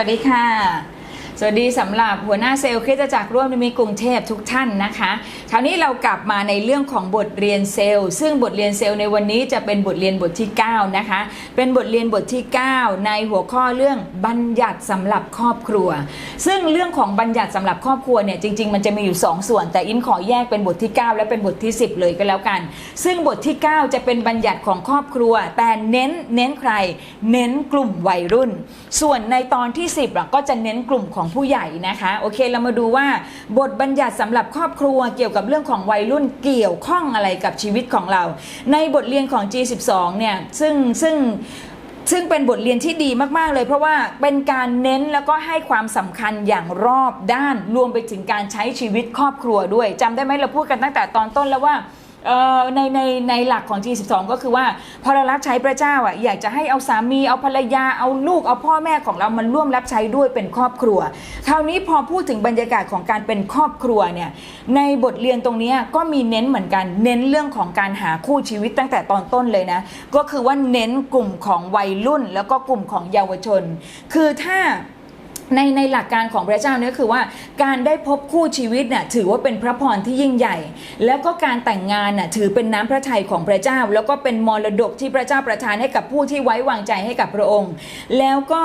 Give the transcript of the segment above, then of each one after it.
สวัสดีค่ะ สวัสดีสำหรับหัวหน้าเซลล์คริสตจักรร่วมในมีกรุงเทพทุกท่านนะคะ คราวนี้เรากลับมาในเรื่องของบทเรียนเซลล์ ซึ่งบทเรียนเซลล์ในวันนี้จะเป็นบทเรียนบทที่ 9 นะคะ เป็นบทเรียนบทที่ 9 ในหัวข้อเรื่องบัญญัติสำหรับครอบครัว ซึ่งเรื่องของบัญญัติสำหรับครอบครัวเนี่ยจริง ๆ มันจะมีอยู่ 2 ส่วน แต่อินขอแยกเป็นบทที่ 9 และเป็นบทที่ 10 เลยก็แล้วกัน ซึ่งบทที่ 9 จะเป็นบัญญัติของครอบครัว แต่เน้นเน้นใคร เน้นกลุ่มวัยรุ่น ส่วนในตอนที่ 10ก็จะเน้นกลุ่มของผู้ใหญ่นะคะ โอเคเรามาดูว่าบทบัญญัติสำหรับครอบครัวเกี่ยวกับเรื่องของวัยรุ่นเกี่ยวข้องอะไรกับชีวิตของเรา ในบทเรียนของ G12 เนี่ยซึ่งซึ่งซึ่งเป็นบทเรียนที่ดีมาก ๆ เลย เพราะว่าเป็นการเน้นแล้วก็ให้ความสำคัญอย่างรอบด้านรวมไปถึงการใช้ชีวิตครอบครัวด้วยจำได้ไหมเราพูดกันตั้งแต่ตอนต้นแล้วว่า เอ่อในในในหลักของ G12 ก็คือว่าพอเรารับใช้พระเจ้าอะอยากจะให้เอาสามีเอาภรรยาเอาลูกเอาพ่อแม่ของเรามันร่วมรับใช้ด้วยเป็นครอบครัว คราวนี้พอพูดถึงบรรยากาศของการเป็นครอบครัวเนี่ยในบทเรียนตรงนี้ก็มีเน้นเหมือนกันเน้นเรื่องของการหาคู่ชีวิตตั้งแต่ตอนต้นเลยนะ ก็คือว่าเน้นกลุ่มของวัยรุ่น แล้วก็กลุ่มของเยาวชน คือถ้า ในในหลักการของพระเจ้าเนี่ยคือว่าการได้พบคู่ชีวิตน่ะถือว่าเป็นพระพรที่ยิ่งใหญ่ แล้วก็การแต่งงานน่ะถือเป็นน้ำพระทัยของพระเจ้า แล้วก็เป็นมรดกที่พระเจ้าประทานให้กับผู้ที่ไว้วางใจให้กับพระองค์ แล้วก็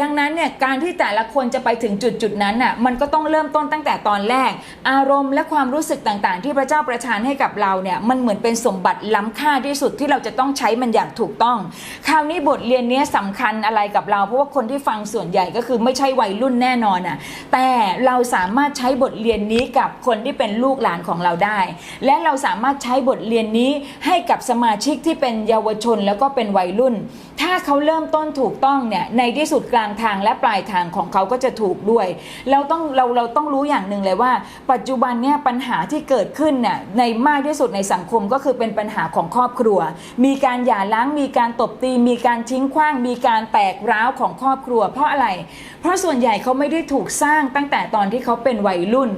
ดังนั้นเนี่ยการที่แต่ละคนจะไปถึงจุดจุดนั้นน่ะมันก็ต้องเริ่มต้นตั้งแต่ตอนแรก อารมณ์และความรู้สึกต่างๆ ที่พระเจ้าประทานให้กับเราเนี่ยมันเหมือนเป็นสมบัติล้ำค่าที่สุดที่เราจะต้องใช้มันอย่างถูกต้อง คราวนี้บทเรียนเนี้ยสำคัญอะไรกับเราเพราะว่าคนที่ฟังส่วนใหญ่ก็คือไม่ใช่วัยรุ่นแน่นอนอะแต่เราสามารถใช้บทเรียนนี้กับคนที่เป็นลูกหลานของเราได้ และเราสามารถใช้บทเรียนนี้ให้กับสมาชิกที่เป็นเยาวชนแล้วก็เป็นวัยรุ่น ถ้าเขาเริ่มต้นถูกต้องเนี่ยในที่สุดกลางทางและปลายทางของเขาก็จะถูกด้วย เราต้องเราเราต้องรู้อย่างหนึ่งเลยว่า ปัจจุบันเนี่ยปัญหาที่เกิดขึ้นน่ะในมากที่สุดในสังคมก็คือเป็นปัญหาของครอบครัว มีการหย่าร้างมีการตบตี มีการทิ้งขว้าง มีการแตกร้าวของครอบครัว เพราะอะไรเพราะส่วนใหญ่เขาไม่ได้ถูกสร้างตั้งแต่ตอนที่เขาเป็นวัยรุ่น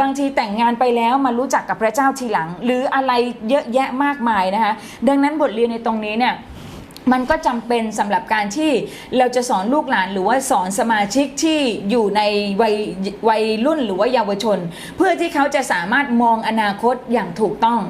บางทีแต่งงานไปแล้วมารู้จักกับพระเจ้าทีหลัง หรืออะไรเยอะแยะมากมายนะคะดังนั้นบทเรียนในตรงนี้เนี่ย มันก็จำเป็นสำหรับการที่เราจะสอนลูกหลานหรือว่าสอนสมาชิกที่อยู่ในวัยวัยรุ่นหรือว่าเยาวชน เพื่อที่เขาจะสามารถมองอนาคตอย่างถูกต้อง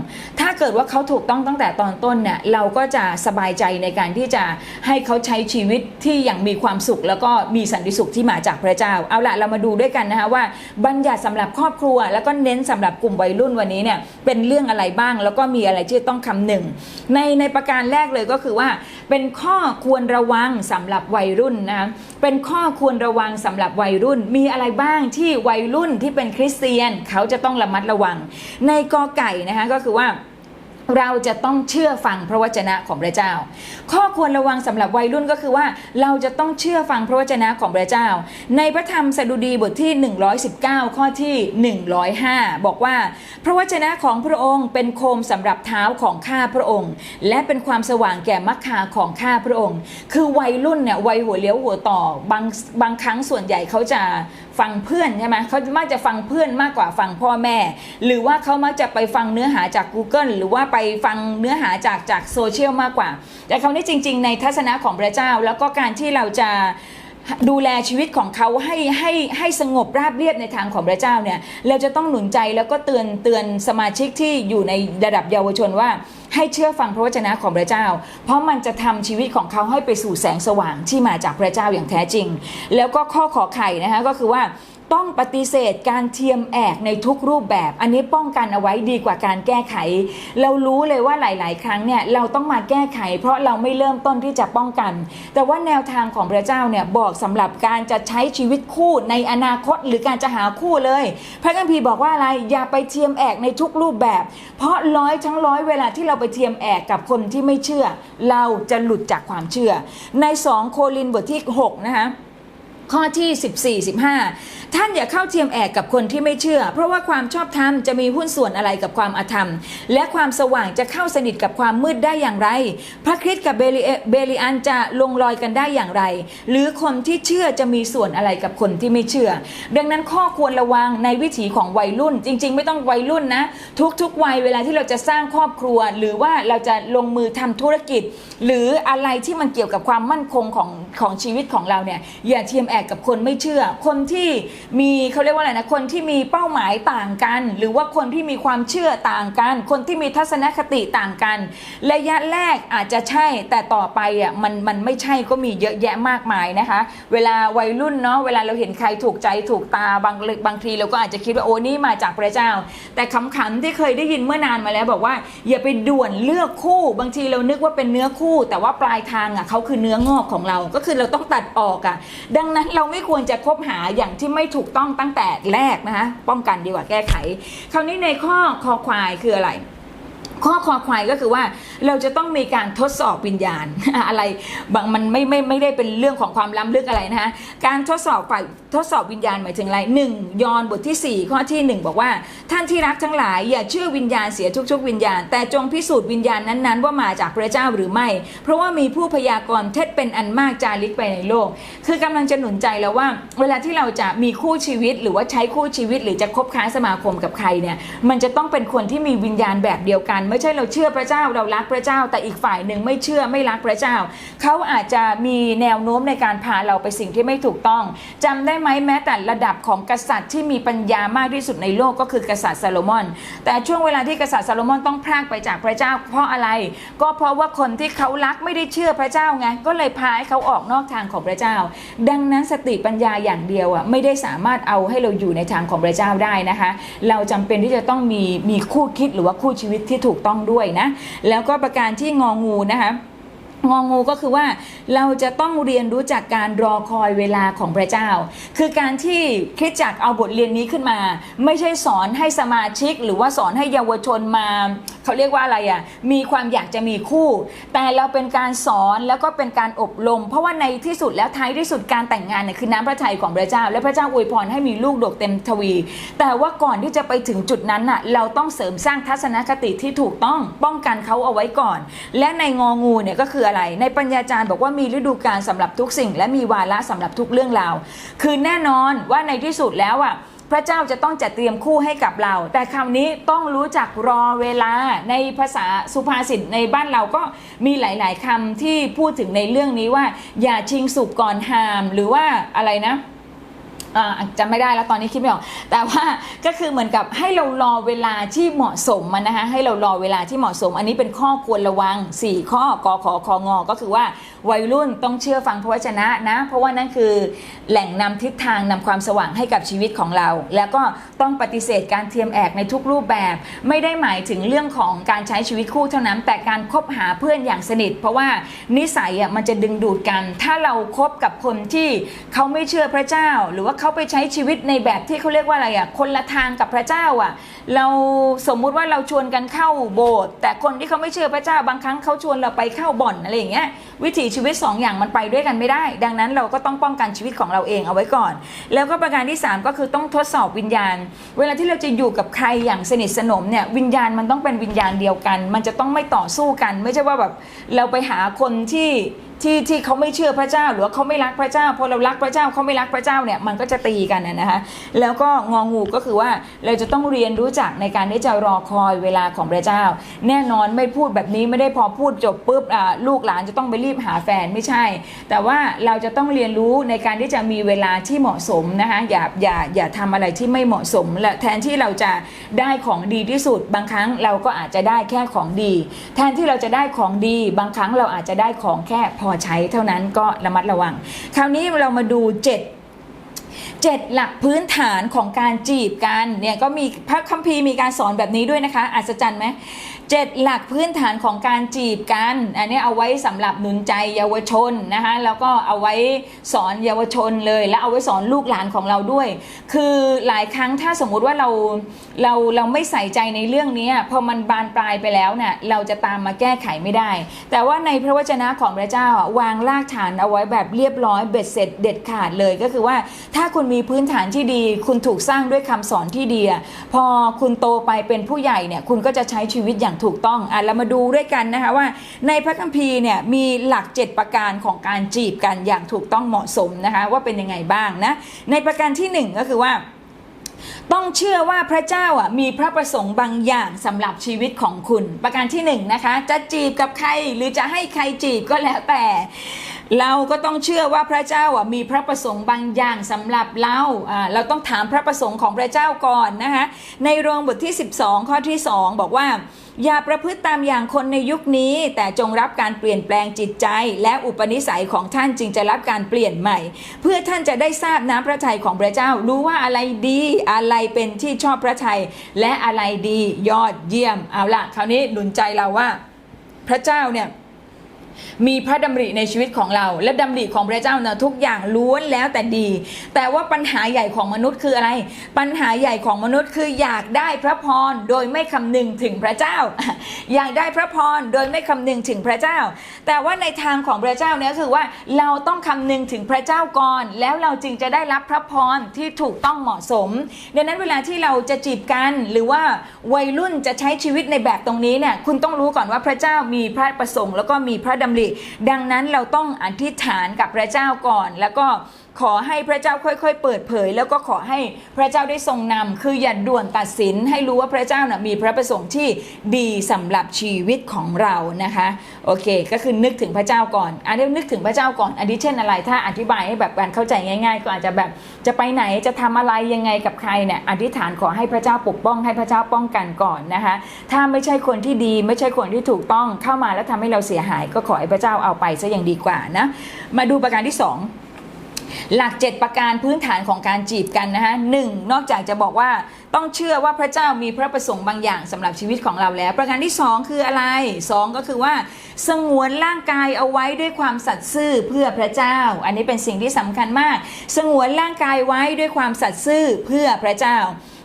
ถ้าเกิดว่าเขาถูกต้องตั้งแต่ตอนต้นเนี่ยเราก็จะสบายใจในการที่จะให้เขาใช้ชีวิตที่อย่างมีความสุข แล้วก็มีสันติสุขที่มาจากพระเจ้า เอาละเรามาดูด้วยกันนะคะว่าบัญญัติสำหรับครอบครัว แล้วก็เน้นสำหรับกลุ่มวัยรุ่นวันนี้เนี่ยเป็นเรื่องอะไรบ้างแล้วก็มีอะไรที่ต้องคำหนึ่งในในประการแรกเลยก็คือว่าเป็นข้อควรระวังสำหรับวัยรุ่นนะเป็นข้อควรระวังสำหรับวัยรุ่น มีอะไรบ้างที่วัยรุ่นที่เป็นคริสเตียน เขาจะต้องระมัดระวัง ในกอไก่นะคะก็คือว่า เราจะต้องเชื่อฟังพระวจนะของพระเจ้า ข้อควรระวังสำหรับวัยรุ่นก็คือว่า เราจะต้องเชื่อฟังพระวจนะของพระเจ้า ในพระธรรมสดุดีบทที่ 119 ข้อที่ 105 บอกว่า พระวจนะของพระองค์เป็นโคมสำหรับเท้าของข้าพระองค์ และเป็นความสว่างแก่มัคคาของข้าพระองค์ คือวัยรุ่นเนี่ยวัยหัวเลี้ยวหัวต่อบางบางครั้งส่วนใหญ่เขาจะ ฟังเพื่อนใช่ไหมเขามักจะฟังเพื่อนมากกว่าฟังพ่อแม่ หรือว่าเขามักจะไปฟังเนื้อหาจาก Google หรือว่าไปฟังเนื้อหาจากจากโซเชียลมากกว่า แต่คราวนี้จริง ๆ ในทัศนะของพระเจ้า แล้วก็การที่เราจะดูแลชีวิตของเขาให้ให้ให้สงบราบเรียบในทางของพระเจ้าเนี่ยเราจะต้องหนุนใจแล้วก็เตือนเตือนสมาชิกที่อยู่ในระดับเยาวชนว่า ให้เชื่อฟังพระวจนะของพระเจ้า เพราะมันจะทำชีวิตของเขาให้ไปสู่แสงสว่างที่มาจากพระเจ้าอย่างแท้จริง แล้วก็ข้อขอไข่นะคะก็คือว่า ต้องปฏิเสธการเทียมแอกในทุกรูปแบบ อันนี้ป้องกันเอาไว้ดีกว่าการแก้ไข เรารู้เลยว่าหลาย ๆ ครั้งเนี่ยเราต้องมาแก้ไข เพราะเราไม่เริ่มต้นที่จะป้องกัน แต่ว่าแนวทางของพระเจ้าเนี่ยบอกสำหรับการจะใช้ชีวิตคู่ในอนาคตหรือการจะหาคู่เลย พระคัมภีร์บอกว่าอะไรอย่าไปเทียมแอกในทุกรูปแบบ เพราะร้อยทั้งร้อยเวลาที่เราไปเทียมแอกกับคนที่ไม่เชื่อ เราจะหลุดจากความเชื่อ ใน 2 โครินบทที่6นะคะ ข้อที่ 14 15 ท่านอย่าเข้าเทียมแอกกับคนที่ไม่เชื่อ เพราะว่าความชอบธรรมจะมีหุ้นส่วนอะไรกับความอาธรรม และความสว่างจะเข้าสนิทกับความมืดได้อย่างไร พระคริสต์กับเบลิเอเบลิอันจะลงรอยกันได้อย่างไร หรือคนที่เชื่อจะมีส่วนอะไรกับคนที่ไม่เชื่อ ดังนั้นข้อควรระวังในวิถีของวัยรุ่น จริง ๆ ไม่ต้องวัยรุ่นนะ ทุกๆวัยเวลาที่เราจะสร้างครอบครัว หรือว่าเราจะลงมือทำธุรกิจ หรืออะไรที่มันเกี่ยวกับความมั่นคงของของชีวิตของเราเนี่ยอย่าเทียมแอกกับคนไม่เชื่อ คนที่มีเขาเรียกว่าอะไรนะคนที่มีเป้าหมายต่างกัน หรือว่าคนที่มีความเชื่อต่างกัน คนที่มีทัศนคติต่างกัน ระยะแรกอาจจะใช่แต่ต่อไปอะมันมันไม่ใช่ก็มีเยอะแยะมากมายนะคะ เวลาวัยรุ่นเนาะเวลาเราเห็นใครถูกใจถูกตาบางบางทีเราก็อาจจะคิดว่าโอ้นี่มาจากพระเจ้า แต่คำขำๆที่เคยได้ยินเมื่อนานมาแล้วบอกว่า อย่าไปด่วนเลือกคู่ บางทีเรานึกว่าเป็นเนื้อคู่ แต่ว่าปลายทางอะเขาคือเนื้องอกของเราก็คือเราต้องตัดออกอะดังนั้นเราไม่ควรจะคบหาอย่างที่ไม่ถูกต้องตั้งแต่แรกนะคะป้องกันดีกว่าแก้ไข คราวนี้ในข้อคอควายคืออะไร ข้อคอควายก็คือว่าเราจะต้องมีการทดสอบวิญญาณอะไรบางมันไม่ไม่ไม่ได้เป็นเรื่องของความล้ำลึกอะไรนะคะการทดสอบฝ่ายทดสอบวิญญาณหมายถึงอะไรหนึ่งยอห์นบทที่ 4 ข้อที่ 1 บอกว่า ท่านที่รักทั้งหลายอย่าเชื่อวิญญาณเสียทุกๆ วิญญาณ แต่จงพิสูจน์วิญญาณนั้นๆ ว่ามาจากพระเจ้าหรือไม่ เพราะว่ามีผู้พยากรณ์เท็จเป็นอันมากจาริกไปในโลก คือกำลังจะหนุนใจแล้วว่า เวลาที่เราจะมีคู่ชีวิต หรือว่าใช้คู่ชีวิต หรือจะคบค้าสมาคมกับใครเนี่ยมันจะต้องเป็นคนที่มีวิญญาณแบบเดียวกันไม่ใช่เราเชื่อพระเจ้าเรารักพระเจ้า แต่อีกฝ่ายหนึ่งไม่เชื่อไม่รักพระเจ้า เขาอาจจะมีแนวโน้มในการพาเราไปสิ่งที่ไม่ถูกต้องจำได้ไหมแม้แต่ระดับของกษัตริย์ที่มีปัญญามากที่สุดในโลกก็คือกษัตริย์ซาโลมอน แต่ช่วงเวลาที่กษัตริย์ซาโลมอนต้องพรากไปจากพระเจ้า เพราะอะไร ก็เพราะว่าคนที่เขารักไม่ได้เชื่อพระเจ้าไงก็เลยพาให้เขาออกนอกทางของพระเจ้า ดังนั้นสติปัญญาอย่างเดียวอะไม่ได้สามารถเอาให้เราอยู่ในทางของพระเจ้าได้นะคะ เราจำเป็นที่จะต้องมีมีคู่คิดหรือว่าคู่ชีวิตที่ถูกต้องด้วยนะ แล้วก็ประการที่งองูนะคะ งองูก็คือว่าเราจะต้องเรียนรู้จากการรอคอยเวลาของพระเจ้า คือการที่คริดจักรเอาบทเรียนนี้ขึ้นมา ไม่ใช่สอนให้สมาชิก หรือว่าสอนให้เยาวชนมาเขาเรียกว่าอะไรอะมีความอยากจะมีคู่ แต่เราเป็นการสอนแล้วก็เป็นการอบรม เพราะว่าในที่สุดแล้วท้ายที่สุดการแต่งงานเนี่ยคือน้ำพระทัยของพระเจ้า และพระเจ้าอวยพรให้มีลูกดกเต็มทวี แต่ว่าก่อนที่จะไปถึงจุดนั้นน่ะเราต้องเสริมสร้างทัศนคติที่ถูกต้องป้องกันเขาเอาไว้ก่อน และในงองูเนี่ยก็คืออะไร ในปัญญาจารย์บอกว่ามีฤดูกาลสำหรับทุกสิ่ง และมีวาระสำหรับทุกเรื่องราว คือแน่นอนว่าในที่สุดแล้วอะพระเจ้าจะต้องจัดเตรียมคู่ให้กับเรา แต่คำนี้ต้องรู้จักรอเวลาในภาษาสุภาษิตในบ้านเราก็มีหลาย ๆคำที่พูดถึงในเรื่องนี้ว่า อย่าชิงสุกก่อนหาม หรือว่าอะไรนะ อ่าจำไม่ได้แล้วตอนนี้คิดไม่ออก แต่ว่าก็คือเหมือนกับให้เรารอเวลาที่เหมาะสมมันนะคะให้เรารอเวลาที่เหมาะสม อันนี้เป็นข้อควรระวัง 4 ข้อกอขอคองอก็คือว่าวัยรุ่นต้องเชื่อฟังพระวจนะนะ เพราะว่านั่นคือแหล่งนำทิศทางนำความสว่างให้กับชีวิตของเรา แล้วก็ต้องปฏิเสธการเทียมแอกในทุกรูปแบบ ไม่ได้หมายถึงเรื่องของการใช้ชีวิตคู่เท่านั้น แต่การคบหาเพื่อนอย่างสนิท เพราะว่านิสัยอะมันจะดึงดูดกัน ถ้าเราคบกับคนที่เขาไม่เชื่อพระเจ้าหรือว่าเขาไปใช้ชีวิตในแบบที่เขาเรียกว่าอะไรอะคนละทางกับพระเจ้าอะ เราสมมุติว่าเราชวนกันเข้าโบสถ์แต่คนที่เขาไม่เชื่อพระเจ้าบางครั้งเขาชวนเราไปเข้าบ่อนอะไรอย่างเงี้ยวิถีชีวิตสองอย่างมันไปด้วยกันไม่ได้ ดังนั้นเราก็ต้องป้องกันชีวิตของเราเองเอาไว้ก่อน แล้วก็ประการที่สามก็คือต้องทดสอบวิญญาณ เวลาที่เราจะอยู่กับใครอย่างสนิทสนมเนี่ยวิญญาณมันต้องเป็นวิญญาณเดียวกัน มันจะต้องไม่ต่อสู้กัน ไม่ใช่ว่าแบบเราไปหาคนที่ ที่ที่เขาไม่เชื่อพระเจ้าหรือว่าเขาไม่รักพระเจ้าพอเรารักพระเจ้าเขาไม่รักพระเจ้าเนี่ยมันก็จะตีกันนะนะคะแล้วก็งองูก็คือว่าเราจะต้องเรียนรู้จักในการที่จะรอคอยเวลาของพระเจ้า แน่นอนไม่พูดแบบนี้ไม่ได้พอพูดจบปุ๊บลูกหลานจะต้องไปรีบหาแฟนไม่ใช่ แต่ว่าเราจะต้องเรียนรู้ในการที่จะมีเวลาที่เหมาะสมนะคะอย่าอย่าอย่าทำอะไรที่ไม่เหมาะสมและแทนที่เราจะได้ของดีที่สุด บางครั้งเราก็อาจจะได้แค่ของดี แทนที่เราจะได้ของดี บางครั้งเราอาจจะได้ของแค่พอใช้เท่านั้นก็ระมัดระวัง คราวนี้เรามาดูเจ็ดเจ็ดหลักพื้นฐานของการจีบกันเนี่ยก็มีพระคัมภีร์มีการสอนแบบนี้ด้วยนะคะ อัศจรรย์ไหม เจ็ดหลักพื้นฐานของการจีบกัน อันนี้เอาไว้สำหรับหนุนใจเยาวชนนะคะแล้วก็เอาไว้สอนเยาวชนเลย แล้วเอาไว้สอนลูกหลานของเราด้วย คือหลายครั้งถ้าสมมุติว่าเราเราเราไม่ใส่ใจในเรื่องนี้พอมันบานปลายไปแล้วเนี่ยเราจะตามมาแก้ไขไม่ได้ แต่ว่าในพระวจนะของพระเจ้าวางรากฐานเอาไว้แบบเรียบร้อยเบ็ดเสร็จเด็ดขาดเลยก็คือว่าถ้าคุณมีพื้นฐานที่ดี คุณถูกสร้างด้วยคำสอนที่ดี พอคุณโตไปเป็นผู้ใหญ่เนี่ยคุณก็จะใช้ชีวิตอย่างถูกต้องอะเรามาดูด้วยกันนะคะว่า ในพระคัมภีร์เนี่ยมีหลัก 7 ประการของการจีบกันอย่างถูกต้องเหมาะสมนะคะว่าเป็นยังไงบ้างนะในประการที่หนึ่งก็คือว่าต้องเชื่อว่าพระเจ้าอะมีพระประสงค์บางอย่างสำหรับชีวิตของคุณ ประการที่หนึ่งนะคะ จะจีบกับใครหรือจะให้ใครจีบก็แล้วแต่ เราก็ต้องเชื่อว่าพระเจ้าอะมีพระประสงค์บางอย่างสำหรับเราอ่าเราต้องถามพระประสงค์ของพระเจ้าก่อนนะคะในโรงบทที่ 12 ข้อที่ 2 บอกว่า อย่าประพฤติตามอย่างคนในยุคนี้ แต่จงรับการเปลี่ยนแปลงจิตใจ และอุปนิสัยของท่านจึงจะรับการเปลี่ยนใหม่ เพื่อท่านจะได้ทราบน้ำพระทัยของพระเจ้า รู้ว่าอะไรดีอะไรเป็นที่ชอบพระทัยและอะไรดียอดเยี่ยมเอาละคราวนี้หนุนใจเราว่า พระเจ้าเนี่ย มีพระดำริในชีวิตของเรา และดำริของพระเจ้าเนี่ยทุกอย่างล้วนแล้วแต่ดี แต่ว่าปัญหาใหญ่ของมนุษย์คืออะไร ปัญหาใหญ่ของมนุษย์คืออยากได้พระพรโดยไม่คำนึงถึงพระเจ้า อยากได้พระพรโดยไม่คำนึงถึงพระเจ้า แต่ว่าในทางของพระเจ้าเนี่ยคือว่าเราต้องคำนึงถึงพระเจ้าก่อน แล้วเราจึงจะได้รับพระพรที่ถูกต้องเหมาะสม ดังนั้นเวลาที่เราจะจีบกันหรือว่าวัยรุ่นจะใช้ชีวิตในแบบตรงนี้เนี่ยคุณต้องรู้ก่อนว่าพระเจ้ามีพระประสงค์แล้วก็มีพระดำริ ดังนั้นเราต้องอธิษฐานกับพระเจ้าก่อน แล้วก็ ขอให้พระเจ้าค่อย ๆ เปิดเผย แล้วก็ขอให้พระเจ้าได้ทรงนำคืออย่าด่วนตัดสินให้รู้ว่าพระเจ้านะมีพระประสงค์ที่ดีสำหรับชีวิตของเรานะคะโอเค ก็คือนึกถึงพระเจ้าก่อนอันนี้นึกถึงพระเจ้าก่อนอันนี้เช่นอะไร ถ้าอธิบายให้แบบการเข้าใจง่าย ๆ ก็อาจจะแบบจะไปไหนจะทำอะไรยังไงกับใครเนี่ยอธิษฐานขอให้พระเจ้าปกป้องให้พระเจ้าป้องกันก่อนนะคะ ถ้าไม่ใช่คนที่ดีไม่ใช่คนที่ถูกต้องเข้ามาแล้วทำให้เราเสียหาย ก็ขอให้พระเจ้าเอาไปซะอย่างดีกว่านะมาดูประการที่สอง หลัก 7 ประการพื้นฐานของการจีบกันนะคะหนึ่งนอกจากจะบอกว่าต้องเชื่อว่าพระเจ้ามีพระประสงค์บางอย่างสำหรับชีวิตของเราแล้ว ประการที่ 2 คืออะไร 2 ก็คือว่า สงวนร่างกายเอาไว้ด้วยความสัตย์ซื่อเพื่อพระเจ้า อันนี้เป็นสิ่งที่สำคัญมาก สงวนร่างกายไว้ด้วยความสัตย์ซื่อเพื่อพระเจ้า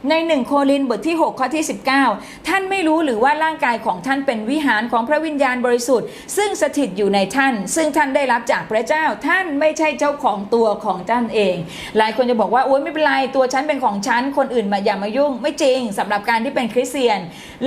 ในหนึ่งโครินธ์บทที่ 6 ข้อที่ 19 ท่านไม่รู้หรือว่าร่างกายของท่านเป็นวิหารของพระวิญญาณบริสุทธิ์ ซึ่งสถิตอยู่ในท่าน ซึ่งท่านได้รับจากพระเจ้าท่านไม่ใช่เจ้าของตัวของท่านเอง หลายคนจะบอกว่าโอ๊ยไม่เป็นไรตัวฉันเป็นของฉันคนอื่นมาอย่ามายุ่ง ไม่จริงสำหรับการที่เป็นคริสเตียน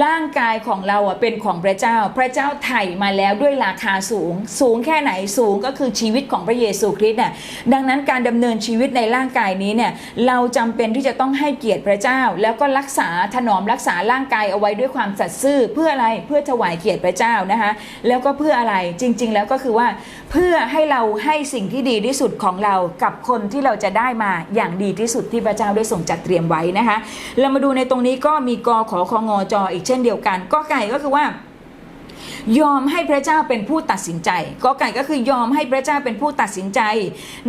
ร่างกายของเราอะเป็นของพระเจ้า พระเจ้าไถ่มาแล้วด้วยราคาสูง สูงแค่ไหนสูงก็คือชีวิตของพระเยซูคริสต์น่ะดังนั้นการดำเนินชีวิตในร่างกายนี้เนี่ยเราจำเป็นที่จะต้องให้เกียรติพระเจ้าแล้วก็รักษาถนอมรักษาร่างกายเอาไว้ด้วยความสัตย์ซื่อเพื่ออะไรเพื่อถวายเกียรติพระเจ้านะคะแล้วก็เพื่ออะไรจริง ๆ แล้วก็คือว่าเพื่อให้เราให้สิ่งที่ดีที่สุดของเรากับคนที่เราจะได้มาอย่างดีที่สุดที่พระเจ้าได้ทรงจัดเตรียมไว้นะคะเรามาดูในตรงนี้ก็มีกอขอคองอจออีกเช่นเดียวกัน ก็ไก่ก็คือว่า ยอมให้พระเจ้าเป็นผู้ตัดสินใจก็ไก่ก็คือยอมให้พระเจ้าเป็นผู้ตัดสินใจ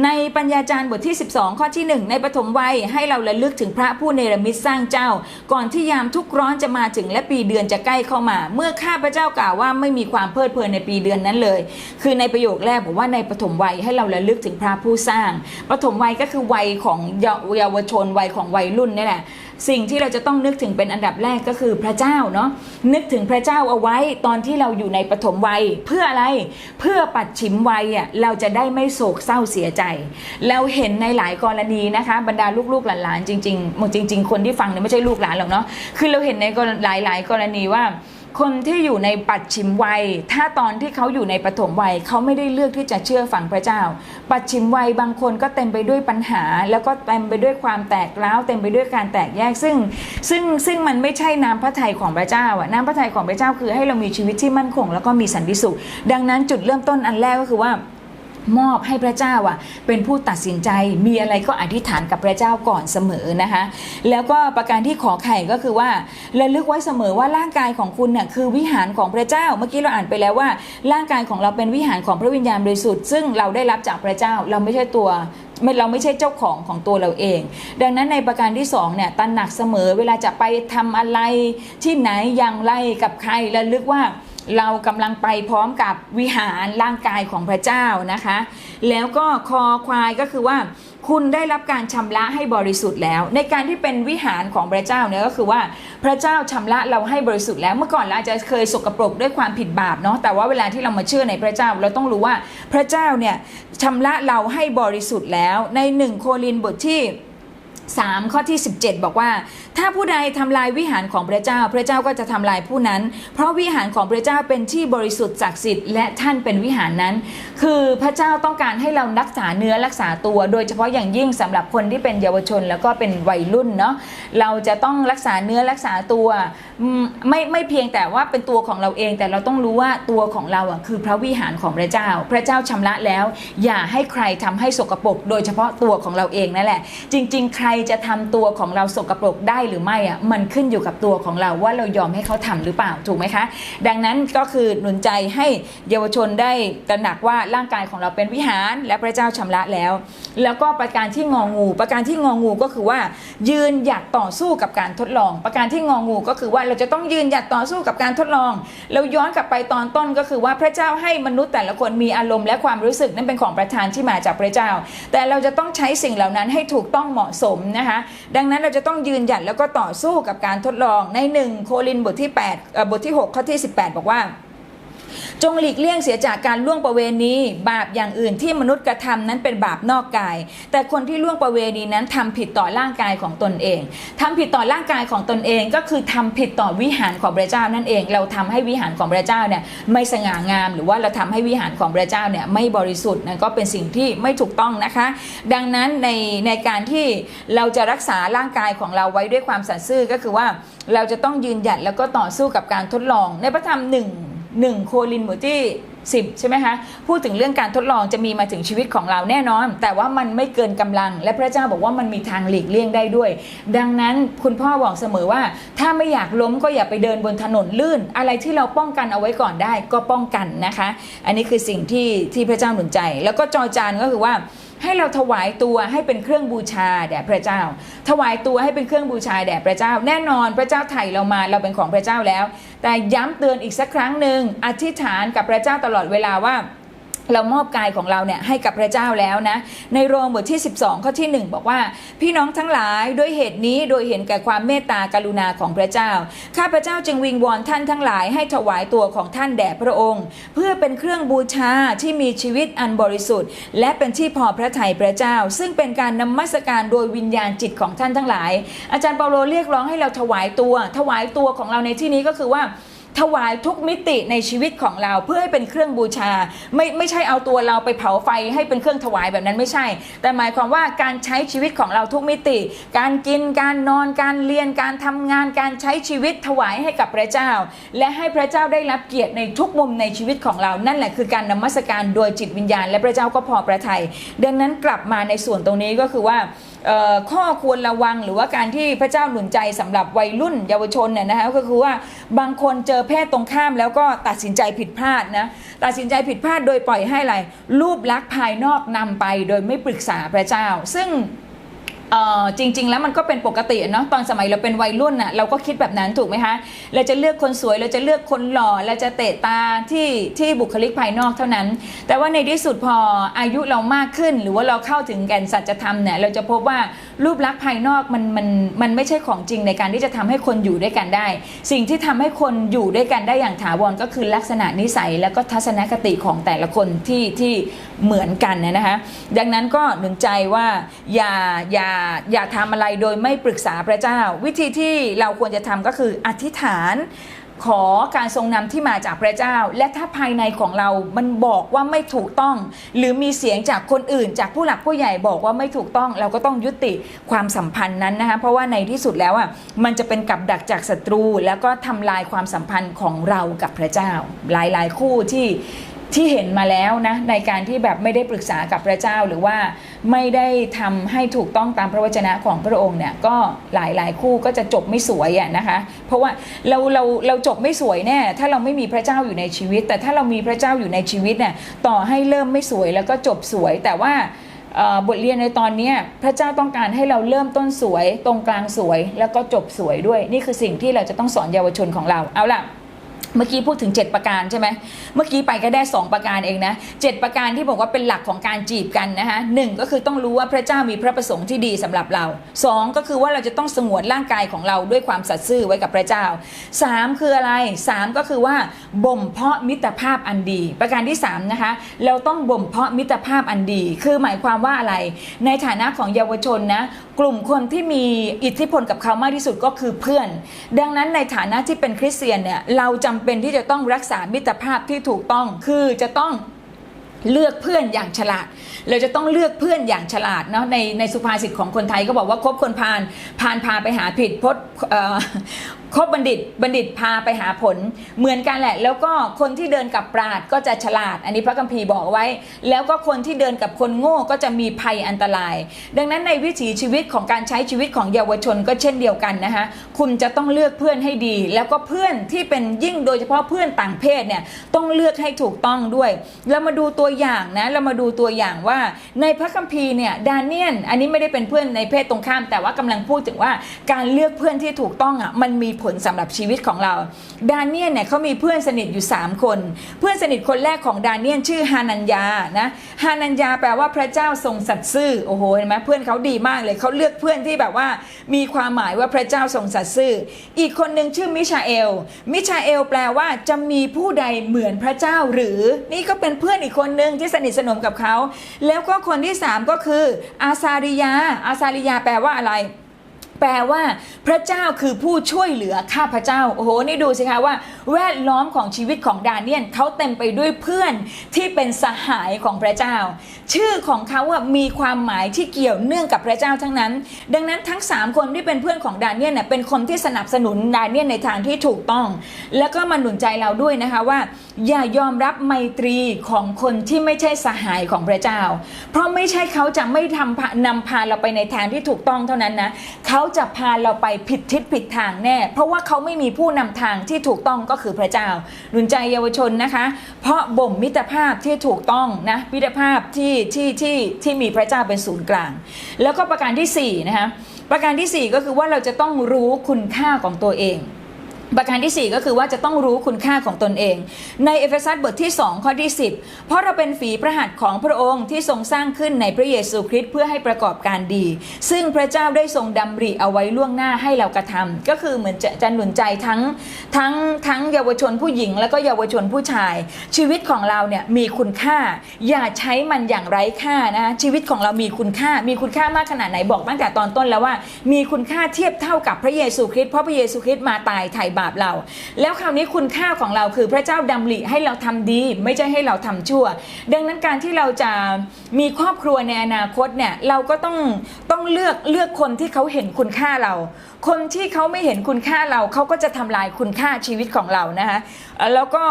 ในปัญญาจารย์บทที่ 12 ข้อที่ 1 ในปฐมวัยให้เราระลึกถึงพระผู้เนรมิตสร้างเจ้า ก่อนที่ยามทุกร้อนจะมาถึงและปีเดือนจะใกล้เข้ามา เมื่อข้าพระเจ้ากล่าวว่าไม่มีความเพลิดเพลินในปีเดือนนั้นเลย คือในประโยคแรกบอกว่าในปฐมวัยให้เราระลึกถึงพระผู้สร้างปฐมวัยก็คือวัยของเยาวชนวัยของวัยรุ่นนี่แหละสิ่งที่เราจะต้องนึกถึงเป็นอันดับแรกก็คือพระเจ้าเนาะนึกถึงพระเจ้าเอาไว้ตอนที่เราอยู่อยู่ในปฐมวัย เพื่ออะไรเพื่อปัดฉิมวัยอะเราจะได้ไม่โศกเศร้าเสียใจ เราเห็นในหลายกรณีนะคะ บรรดาลูกๆหลานๆจริงๆหมดจริง ๆ คนที่ฟังเนี่ยไม่ใช่ลูกหลานหรอกเนาะคือเราเห็นในหลายๆกรณีว่า คนที่อยู่ในปัจฉิมวัย ถ้าตอนที่เขาอยู่ในปฐมวัยเขาไม่ได้เลือกที่จะเชื่อฝังพระเจ้า ปัจฉิมวัยบางคนก็เต็มไปด้วยปัญหา แล้วก็เต็มไปด้วยความแตกร้าวเต็มไปด้วยการแตกแยกซึ่ง ซึ่งซึ่งมันไม่ใช่น้ำพระทัยของพระเจ้าอะน้ำพระทัยของพระเจ้าคือให้เรามีชีวิตที่มั่นคง แล้วก็มีสันติสุข ดังนั้นจุดเริ่มต้นอันแรกก็คือว่า มอบให้พระเจ้าอะเป็นผู้ตัดสินใจมีอะไรก็อธิษฐานกับพระเจ้าก่อนเสมอนะคะ แล้วก็ประการที่ขอไข่ก็คือว่าระลึกไว้เสมอว่าร่างกายของคุณเนี่ยคือวิหารของพระเจ้า เมื่อกี้เราอ่านไปแล้วว่า ร่างกายของเราเป็นวิหารของพระวิญญาณบริสุทธิ์ซึ่งเราได้รับจากพระเจ้าเราไม่ใช่ตัวเราไม่ใช่เจ้าของของตัวเราเอง ดังนั้นในประการที่สองเนี่ยตระหนักเสมอเวลาจะไปทำอะไรที่ไหนอย่างไรกับใครระลึกว่า เรากำลังไปพร้อมกับวิหารร่างกายของพระเจ้านะคะ แล้วก็คอควายก็คือว่า คุณได้รับการชำระให้บริสุทธิ์แล้ว ในการที่เป็นวิหารของพระเจ้าเนี่ยก็คือว่าพระเจ้าชำระเราให้บริสุทธิ์แล้วเมื่อก่อนเราอาจจะเคยสกปรกด้วยความผิดบาปเนาะแต่ว่าเวลาที่เรามาเชื่อในพระเจ้าเราต้องรู้ว่าพระเจ้าเนี่ยชำระเราให้บริสุทธิ์แล้วในหนึ่งโครินบทที่3ข้อที่ 17 บอกว่า ถ้าผู้ใดทำลายวิหารของพระเจ้า พระเจ้าก็จะทำลายผู้นั้น เพราะวิหารของพระเจ้าเป็นที่บริสุทธิ์ศักดิ์สิทธิ์และท่านเป็นวิหารนั้น คือพระเจ้าต้องการให้เรารักษาเนื้อรักษาตัว โดยเฉพาะอย่างยิ่งสำหรับคนที่เป็นเยาวชนแล้วก็เป็นวัยรุ่นเนาะเราจะต้องรักษาเนื้อรักษาตัวไม่ไม่เพียงแต่ว่าเป็นตัวของเราเอง แต่เราต้องรู้ว่าตัวของเราอะคือพระวิหารของพระเจ้า พระเจ้าชำระแล้ว อย่าให้ใครทำให้สกปรกโดยเฉพาะตัวของเราเองนั่นแหละ จริง ๆ ใครจะทำตัวของเราสกปรกได้หรือไม่อะมันขึ้นอยู่กับตัวของเราว่าเรายอมให้เขาทำหรือเปล่าถูกไหมคะ ดังนั้นก็คือหนุนใจให้เยาวชนได้ตระหนักว่าร่างกายของเราเป็นวิหารและพระเจ้าชำระแล้ว แล้วก็ประการที่งองู ประการที่งองูก็คือว่า ยืนหยัดต่อสู้กับการทดลอง ประการที่งองูก็คือว่าเราจะต้องยืนหยัดต่อสู้กับการทดลอง เราย้อนกลับไปตอนต้นก็คือว่าพระเจ้าให้มนุษย์แต่ละคนมีอารมณ์และความรู้สึกนั้นเป็นของประทานที่มาจากพระเจ้า แต่เราจะต้องใช้สิ่งเหล่านั้นให้ถูกต้องเหมาะสมนะคะ ดังนั้นเราจะต้องยืนหยัดแล้วก็ต่อสู้กับการทดลองในหนึ่งโคลินบทที่8เอ่อบทที่ 6 ข้อที่ 18 บอกว่า จงหลีกเลี่ยงเสียจากการล่วงประเวณี บาปอย่างอื่นที่มนุษย์กระทำนั้นเป็นบาปนอกกาย แต่คนที่ล่วงประเวณีนั้นทำผิดต่อร่างกายของตนเองทำผิดต่อร่างกายของตนเองก็คือทำผิดต่อวิหารของพระเจ้านั่นเอง เราทำให้วิหารของพระเจ้าเนี่ยไม่สง่างาม หรือว่าเราทำให้วิหารของพระเจ้าเนี่ยไม่บริสุทธิ์นั่นก็เป็นสิ่งที่ไม่ถูกต้องนะคะ ดังนั้นในในการที่เราจะรักษาร่างกายของเราไว้ด้วยความสัตย์ซื่อก็คือว่าเราจะต้องยืนหยัดแล้วก็ต่อสู้กับการทดลองในพระธรรมหนึ่ง หนึ่งโคลินบทที่10 ใช่ไหมคะ พูดถึงเรื่องการทดลองจะมีมาถึงชีวิตของเราแน่นอน แต่ว่ามันไม่เกินกำลัง และพระเจ้าบอกว่ามันมีทางหลีกเลี่ยงได้ด้วย ดังนั้นคุณพ่อบอกเสมอว่า ถ้าไม่อยากล้มก็อย่าไปเดินบนถนนลื่น อะไรที่เราป้องกันเอาไว้ก่อนได้ก็ป้องกันนะคะ อันนี้คือสิ่งที่ที่พระเจ้าหนุนใจ แล้วก็จอจานก็คือว่า ให้เราถวายตัวให้เป็นเครื่องบูชาแด่พระเจ้า ถวายตัวให้เป็นเครื่องบูชาแด่พระเจ้า แน่นอนพระเจ้าไถ่เรามาเราเป็นของพระเจ้าแล้ว แต่ย้ำเตือนอีกสักครั้งหนึ่งอธิษฐานกับพระเจ้าตลอดเวลาว่า เรามอบกายของเราเนี่ยให้กับพระเจ้าแล้วนะ ในโรมบทที่ 12 ข้อที่ 1 บอกว่า พี่น้องทั้งหลายด้วยเหตุนี้โดยเห็นแก่ความเมตตากรุณาของพระเจ้า ข้าพระเจ้าจึงวิงวอนท่านทั้งหลายให้ถวายตัวของท่านแด่พระองค์ เพื่อเป็นเครื่องบูชาที่มีชีวิตอันบริสุทธิ์ และเป็นที่พอพระทัยพระเจ้า ซึ่งเป็นการนมัสการโดยวิญญาณจิตของท่านทั้งหลาย อาจารย์เปาโลเรียกร้องให้เราถวายตัว ถวายตัวของเราในที่นี้ก็คือว่า ถวายทุกมิติในชีวิตของเราเพื่อให้เป็นเครื่องบูชา ไม่ไม่ใช่เอาตัวเราไปเผาไฟให้เป็นเครื่องถวายแบบนั้นไม่ใช่ แต่หมายความว่าการใช้ชีวิตของเราทุกมิติ การกินการนอนการเรียนการทำงานการใช้ชีวิตถวายให้กับพระเจ้า และให้พระเจ้าได้รับเกียรติในทุกมุมในชีวิตของเรานั่นแหละคือการนมัสการโดยจิตวิญญาณ และพระเจ้าก็พอประทัยดังนั้นกลับมาในส่วนตรงนี้ก็คือว่า ข้อควรระวังหรือว่าการที่พระเจ้าหนุนใจสำหรับวัยรุ่นเยาวชนเนี่ยนะคะก็คือว่าบางคนเจอเพศตรงข้ามแล้วก็ตัดสินใจผิดพลาดนะตัดสินใจผิดพลาดโดยปล่อยให้อะไรรูปลักษณ์ภายนอกนำไปโดยไม่ปรึกษาพระเจ้า ซึ่ง เอ่อจริง ๆ แล้วมันก็เป็นปกติเนาะตอนสมัยเราเป็นวัยรุ่นน่ะเราก็คิดแบบนั้นถูกไหมคะเราจะเลือกคนสวยเราจะเลือกคนหล่อเราจะเตะตาที่ที่บุคลิกภายนอกเท่านั้น แต่ว่าในที่สุดพออายุเรามากขึ้น หรือว่าเราเข้าถึงแก่นสัจธรรมเนี่ยเราจะพบว่ารูปลักษณ์ภายนอกมันมันมันไม่ใช่ของจริงในการที่จะทำให้คนอยู่ด้วยกันได้ สิ่งที่ทำให้คนอยู่ด้วยกันได้อย่างถาวรก็คือลักษณะนิสัย แล้วก็ทัศนคติของแต่ละคนที่ที่เหมือนกันนะนะคะดังนั้นก็หนุนใจว่าอย่าอย่าอย่าทำอะไรโดยไม่ปรึกษาพระเจ้า วิธีที่เราควรจะทำก็คืออธิษฐานขอการทรงนำที่มาจากพระเจ้า และถ้าภายในของเรา มันบอกว่าไม่ถูกต้อง หรือมีเสียงจากคนอื่น จากผู้หลักผู้ใหญ่บอกว่าไม่ถูกต้อง เราก็ต้องยุติความสัมพันธ์นั้นนะคะเพราะว่าในที่สุดแล้วอะมันจะเป็นกับดักจากศัตรู แล้วก็ทำลายความสัมพันธ์ของเรากับพระเจ้า หลายๆ คู่ที่ ที่เห็นมาแล้วนะในการที่แบบไม่ได้ปรึกษากับพระเจ้าหรือว่าไม่ได้ทำให้ถูกต้องตามพระวจนะของพระองค์เนี่ยก็หลายๆคู่ก็จะจบไม่สวยอะนะคะ เพราะว่าเราเราเราจบไม่สวยแน่ถ้าเราไม่มีพระเจ้าอยู่ในชีวิต แต่ถ้าเรามีพระเจ้าอยู่ในชีวิตเนี่ยต่อให้เริ่มไม่สวยแล้วก็จบสวย แต่ว่าบทเรียนในตอนนี้พระเจ้าต้องการให้เราเริ่มต้นสวย ตรงกลางสวย แล้วก็จบสวยด้วย นี่คือสิ่งที่เราจะต้องสอนเยาวชนของเราเอาล่ะ เมื่อกี้พูดถึง 7 ประการใช่ไหม เมื่อกี้ไปก็ได้ 2 ประการเองนะ 7 ประการที่บอกว่าเป็นหลักของการจีบกันนะคะหนึ่งก็คือต้องรู้ว่าพระเจ้ามีพระประสงค์ที่ดีสำหรับเรา 2 ก็คือว่าเราจะต้องสงวนร่างกายของเราด้วยความสัตย์ซื่อไว้กับพระเจ้า 3 คืออะไร 3 ก็คือว่าบ่มเพาะมิตรภาพอันดี ประการที่3นะคะ เราต้องบ่มเพาะมิตรภาพอันดี คือหมายความว่าอะไร ในฐานะของเยาวชนนะ กลุ่มคนที่มีอิทธิพลกับเขามากที่สุดก็คือเพื่อน ดังนั้นในฐานะที่เป็นคริสเตียนเนี่ยเราจำเป็นที่จะต้องรักษามิตรภาพที่ถูกต้องคือจะต้องเลือกเพื่อนอย่างฉลาด เราจะต้องเลือกเพื่อนอย่างฉลาดเนาะในในสุภาษิตของคนไทยก็บอกว่าคบคนพาลพาลพาไปหาผิดพด คบบัณฑิตบัณฑิตพาไปหาผลเหมือนกันแหละ แล้วก็คนที่เดินกับปราดก็จะฉลาด อันนี้พระคัมภีร์บอกไว้ แล้วก็คนที่เดินกับคนโง่ก็จะมีภัยอันตราย ดังนั้นในวิถีชีวิตของการใช้ชีวิตของเยาวชนก็เช่นเดียวกันนะคะคุณจะต้องเลือกเพื่อนให้ดี แล้วก็เพื่อนที่เป็นยิ่งโดยเฉพาะเพื่อนต่างเพศเนี่ยต้องเลือกให้ถูกต้องด้วย เรามาดูตัวอย่างนะเรามาดูตัวอย่างว่าในพระคัมภีร์เนี่ยดาเนียนอันนี้ไม่ได้เป็นเพื่อนในเพศตรงข้าม แต่ว่ากำลังพูดถึงว่าการเลือกเพื่อนที่ถูกต้องอะมันมีผผลสำหรับชีวิตของเรา ดานเนียนเนี่ยเขามีเพื่อนสนิทอยู่ 3 คน เพื่อนสนิทคนแรกของดานเนียนชื่อฮานัญญานะฮานัญญาแปลว่าพระเจ้าทรงสัตย์ซื่อโอ้โหเห็นไหมเพื่อนเขาดีมากเลยเขาเลือกเพื่อนที่แบบว่า มีความหมายว่าพระเจ้าทรงสัตย์ซื่อ อีกคนหนึ่งชื่อมิชาเอล มิชาเอลแปลว่าจะมีผู้ใดเหมือนพระเจ้าหรือนี่ก็เป็นเพื่อนอีกคนหนึ่งที่สนิทสนมกับเขาแล้วก็คนที่สามก็คืออาซาริยาอาซาริยาแปลว่าอะไร แปลว่าพระเจ้าคือผู้ช่วยเหลือข้าพระเจ้า โอ้โห นี่ดูสิคะว่า แวดล้อมของชีวิตของดาเนียนเขาเต็มไปด้วยเพื่อนที่เป็นสหายของพระเจ้า ชื่อของเขาว่ามีความหมายที่เกี่ยวเนื่องกับพระเจ้าทั้งนั้น ดังนั้นทั้ง 3 คนที่เป็นเพื่อนของดาเนียนเนี่ยเป็นคนที่สนับสนุนดาเนียนในทางที่ถูกต้อง แล้วก็มาหนุนใจเราด้วยนะคะว่า อย่ายอมรับไมตรีของคนที่ไม่ใช่สหายของพระเจ้า เพราะไม่ใช่เขาจะไม่ทำนำพาเราไปในทางที่ถูกต้องเท่านั้นนะเขาจะพาเราไปผิดทิศผิดทางแน่ เพราะว่าเขาไม่มีผู้นำทางที่ถูกต้องก็คือพระเจ้าหนุนใจเยาวชนนะคะ เพราะบ่มมิตรภาพที่ถูกต้องนะมิตรภาพที่ที่ที่ที่มีพระเจ้าเป็นศูนย์กลาง แล้วก็ประการที่สี่นะคะประการที่สี่ก็คือว่าเราจะต้องรู้คุณค่าของตัวเอง ประการที่ 4 ก็คือว่าจะต้องรู้คุณค่าของตนเอง ในเอเฟซัสบทที่ 2 ข้อที่ 10 เพราะเราเป็นฝีพระหัตถ์ของพระองค์ที่ทรงสร้างขึ้นในพระเยซูคริสต์เพื่อให้ประกอบการดี ซึ่งพระเจ้าได้ทรงดำริเอาไว้ล่วงหน้าให้เรากระทำก็คือเหมือนจะจะหนุนใจทั้งทั้งทั้งเยาวชนผู้หญิง แล้วก็เยาวชนผู้ชาย ชีวิตของเราเนี่ยมีคุณค่า อย่าใช้มันอย่างไร้ค่านะชีวิตของเรามีคุณค่า มีคุณค่ามากขนาดไหนบอกตั้งแต่ตอนต้นแล้วว่า มีคุณค่าเทียบเท่ากับพระเยซูคริสต์เพราะพระเยซูคริสต์มาตายไถ่บาปเรา แล้วคราวนี้คุณค่าของเราคือพระเจ้าดำริให้เราทำดี ไม่ใช่ให้เราทำชั่ว ดังนั้นการที่เราจะมีครอบครัวในอนาคตเนี่ยเราก็ต้องต้องเลือกเลือกคนที่เขาเห็นคุณค่าเรา คนที่เขาไม่เห็นคุณค่าเราเขาก็จะทำลายคุณค่าชีวิตของเรานะคะแล้วก็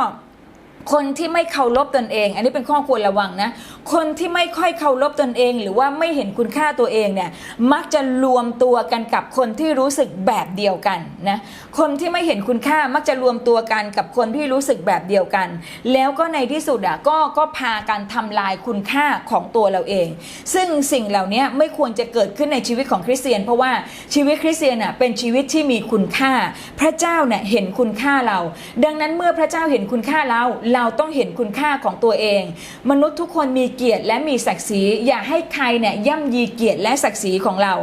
คนที่ไม่เคารพตนเอง อันนี้เป็นข้อควรระวังนะ คนที่ไม่ค่อยเคารพตนเอง หรือว่าไม่เห็นคุณค่าตัวเองเนี่ยมักจะรวมตัวกันกับคนที่รู้สึกแบบเดียวกันนะคนที่ไม่เห็นคุณค่ามักจะรวมตัวกันกับคนที่รู้สึกแบบเดียวกัน แล้วก็ในที่สุดอะก็ก็พากันทำลายคุณค่าของตัวเราเอง ซึ่งสิ่งเหล่านี้ไม่ควรจะเกิดขึ้นในชีวิตของคริสเตียน เพราะว่าชีวิตคริสเตียนอะเป็นชีวิตที่มีคุณค่า พระเจ้าเนี่ยเห็นคุณค่าเรา ดังนั้นเมื่อพระเจ้าเห็นคุณค่าเราเราต้องเห็นคุณค่าของตัวเอง มนุษย์ทุกคนมีเกียรติและมีศักดิ์ศรี อย่าให้ใครเนี่ยย่ำยีเกียรติและศักดิ์ศรีของเรา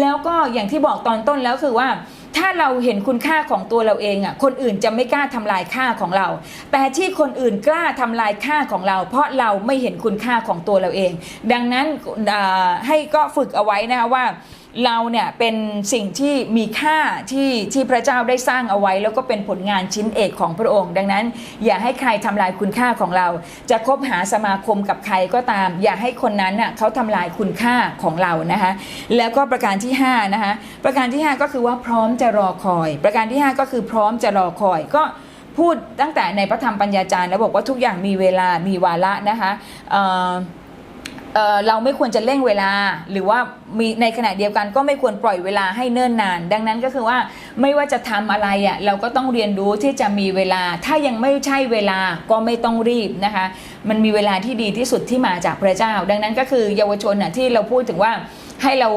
แล้วก็อย่างที่บอกตอนต้นแล้วคือว่าถ้าเราเห็นคุณค่าของตัวเราเองอะคนอื่นจะไม่กล้าทำลายค่าของเรา แต่ที่คนอื่นกล้าทำลายค่าของเรา เพราะเราไม่เห็นคุณค่าของตัวเราเอง ดังนั้นให้ก็ฝึกเอาไว้นะคะว่า เราเนี่ยเป็นสิ่งที่มีค่าที่ที่พระเจ้าได้สร้างเอาไว้ แล้วก็เป็นผลงานชิ้นเอกของพระองค์ ดังนั้น อย่าให้ใครทำลายคุณค่าของเรา จะคบหาสมาคมกับใครก็ตาม อย่าให้คนนั้นน่ะเขาทำลายคุณค่าของเรานะคะแล้วก็ประการที่5นะคะประการที่ 5 ก็คือว่าพร้อมจะรอคอย ประการที่ 5 ก็คือพร้อมจะรอคอยก็พูดตั้งแต่ในพระธรรมปัญญาจารย์แล้วบอกว่าทุกอย่างมีเวลามีวาระนะคะ เอ่อเราไม่ควรจะเร่งเวลา หรือว่ามีในขณะเดียวกันก็ไม่ควรปล่อยเวลาให้เนิ่นนาน ดังนั้นก็คือว่าไม่ว่าจะทำอะไรอะเราก็ต้องเรียนรู้ที่จะมีเวลา ถ้ายังไม่ใช่เวลาก็ไม่ต้องรีบนะคะ มันมีเวลาที่ดีที่สุดที่มาจากพระเจ้า ดังนั้นก็คือเยาวชนอะที่เราพูดถึงว่า ให้เรา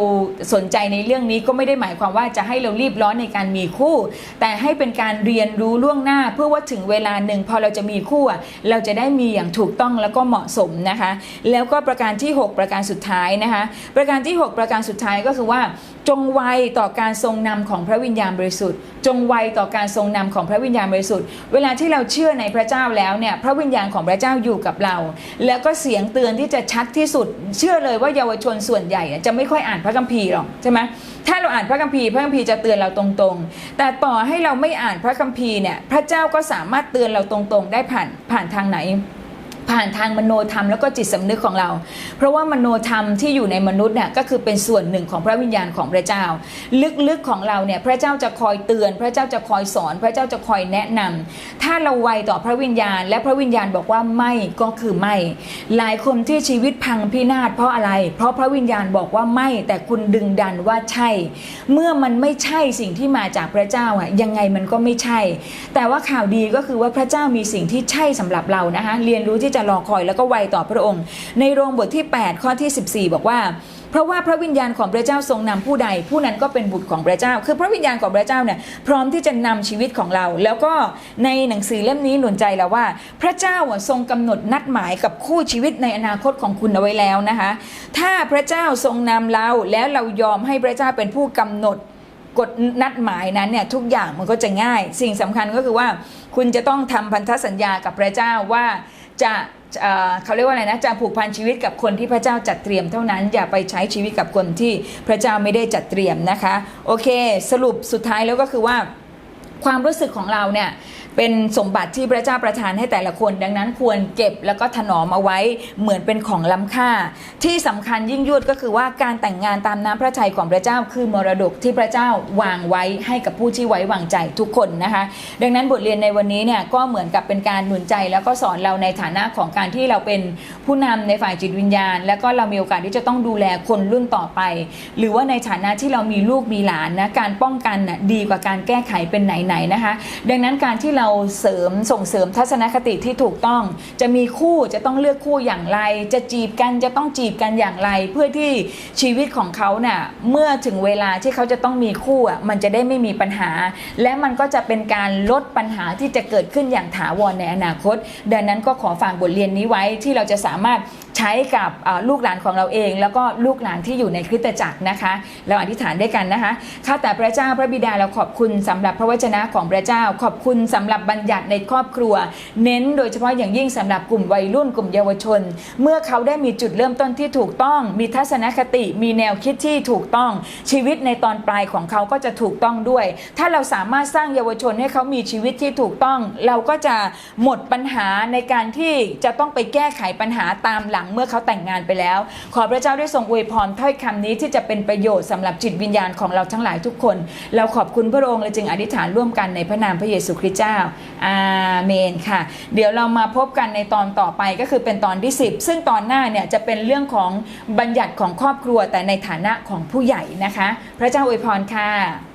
สนใจในเรื่องนี้ก็ไม่ได้หมายความว่าจะให้เรารีบร้อนในการมีคู่ แต่ให้เป็นการเรียนรู้ล่วงหน้า เพื่อว่าถึงเวลาหนึ่งพอเราจะมีคู่เราจะได้มีอย่างถูกต้องแล้วก็เหมาะสมนะคะ แล้วก็ประการที่ 6 ประการสุดท้ายนะคะ ประการที่ 6 ประการสุดท้ายก็คือว่าจงไวต่อการทรงนำของพระวิญญาณบริสุทธิ์ จงไวต่อการทรงนำของพระวิญญาณบริสุทธิ์ เวลาที่เราเชื่อในพระเจ้าแล้วเนี่ยพระวิญญาณของพระเจ้าอยู่กับเรา แล้วก็เสียงเตือนที่จะชัดที่สุด เชื่อเลยว่าเยาวชนส่วนใหญ่จะไม่ค่อยอ่านพระคัมภีร์หรอกใช่ไหมถ้าเราอ่านพระคัมภีร์พระคัมภีร์จะเตือนเราตรงๆ แต่ต่อให้เราไม่อ่านพระคัมภีร์เนี่ยพระเจ้าก็สามารถเตือนเราตรงๆ ได้ผ่านผ่านทางไหน ผ่านทางมโนธรรมแล้วก็จิตสำนึกของเรา เพราะว่ามโนธรรมที่อยู่ในมนุษย์เนี่ยก็คือเป็นส่วนหนึ่งของพระวิญญาณของพระเจ้า ลึกๆของเราเนี่ยพระเจ้าจะคอยเตือน พระเจ้าจะคอยสอน พระเจ้าจะคอยแนะนำถ้าเราไวต่อพระวิญญาณ และพระวิญญาณบอกว่าไม่ก็คือไม่ หลายคนที่ชีวิตพังพินาศเพราะอะไร เพราะพระวิญญาณบอกว่าไม่ แต่คุณดึงดันว่าใช่ เมื่อมันไม่ใช่สิ่งที่มาจากพระเจ้าอะยังไงมันก็ไม่ใช่ แต่ว่าข่าวดีก็คือว่าพระเจ้ามีสิ่งที่ใช่สำหรับเรานะคะเรียนรู้ที่จะรอคอยแล้วก็ไวต่อพระองค์ ในโรงบทที่ 8 ข้อที่ 14 บอกว่าเพราะว่าพระวิญญาณของพระเจ้าทรงนำผู้ใด ผู้นั้นก็เป็นบุตรของพระเจ้า คือพระวิญญาณของพระเจ้าเนี่ยพร้อมที่จะนำชีวิตของเรา แล้วก็ในหนังสือเล่มนี้หนุนใจเราว่า พระเจ้าทรงกำหนดนัดหมายกับคู่ชีวิตในอนาคตของคุณเอาไว้แล้วนะคะ ถ้าพระเจ้าทรงนำเราแล้วเรายอมให้พระเจ้าเป็นผู้กำหนดกฎนัดหมายนั้นเนี่ยทุกอย่างมันก็จะง่าย สิ่งสำคัญก็คือว่า คุณจะต้องทำพันธสัญญากับพระเจ้าว่า จะเขาเรียกว่าอะไรนะจะผูกพันชีวิตกับคนที่พระเจ้าจัดเตรียมเท่านั้นอย่าไปใช้ชีวิตกับคนที่พระเจ้าไม่ได้จัดเตรียมนะคะ โอเค สรุปสุดท้ายแล้วก็คือว่าความรู้สึกของเราเนี่ย เป็นสมบัติที่พระเจ้าประทานให้แต่ละคน ดังนั้นควรเก็บแล้วก็ถนอมเอาไว้เหมือนเป็นของล้ำค่า ที่สำคัญยิ่งยวดก็คือว่าการแต่งงานตามน้ำพระทัยของพระเจ้าคือมรดกที่พระเจ้าวางไว้ให้กับผู้ที่ไว้วางใจทุกคนนะคะ ดังนั้นบทเรียนในวันนี้เนี่ยก็เหมือนกับเป็นการหนุนใจ แล้วก็สอนเราในฐานะของการที่เราเป็นผู้นำในฝ่ายจิตวิญญาณ แล้วก็เรามีโอกาสที่จะต้องดูแลคนรุ่นต่อไป หรือว่าในฐานะที่เรามีลูกมีหลานนะการป้องกันน่ะดีกว่าการแก้ไขเป็นไหนๆนะคะ ดังนั้นการที่เราเสริมส่งเสริมทัศนคติที่ถูกต้อง จะมีคู่จะต้องเลือกคู่อย่างไร จะจีบกันจะต้องจีบกันอย่างไร เพื่อที่ชีวิตของเขาเน่ะเมื่อถึงเวลาที่เขาจะต้องมีคู่อะมันจะได้ไม่มีปัญหา และมันก็จะเป็นการลดปัญหาที่จะเกิดขึ้นอย่างถาวรในอนาคต ดังนั้นก็ขอฝากบทเรียนนี้ไว้ที่เราจะสามารถใช้กับลูกหลานของเราเอง แล้วก็ลูกหลานที่อยู่ในคริสตจักรนะคะ เราอธิษฐานด้วยกันนะคะข้าแต่พระเจ้าพระบิดาเราขอบคุณสำหรับพระวจนะของพระเจ้าขอบคุณสำหรับหรับบัญญัติในครอบครัว เน้นโดยเฉพาะอย่างยิ่งสำหรับกลุ่มวัยรุ่นกลุ่มเยาวชน เมื่อเขาได้มีจุดเริ่มต้นที่ถูกต้อง มีทัศนคติ มีแนวคิดที่ถูกต้อง ชีวิตในตอนปลายของเขาก็จะถูกต้องด้วย ถ้าเราสามารถสร้างเยาวชนให้เขามีชีวิตที่ถูกต้อง เราก็จะหมดปัญหาในการที่จะต้องไปแก้ไขปัญหาตามหลังเมื่อเขาแต่งงานไปแล้ว ขอพระเจ้าได้ทรงอวยพรถ้อยคำนี้ที่จะเป็นประโยชน์สำหรับจิตวิญญาณของเราทั้งหลายทุกคน เราขอบคุณพระองค์และจึงอธิษฐานร่วมกันในพระนามพระเยซูคริสต์เจ้าอาเมนค่ะ เดี๋ยวเรามาพบกันในตอนต่อไปก็คือเป็นตอนที่ 10 ซึ่งตอนหน้าเนี่ยจะเป็นเรื่องของบัญญัติของครอบครัวแต่ในฐานะของผู้ใหญ่นะคะ พระเจ้าอวยพรค่ะ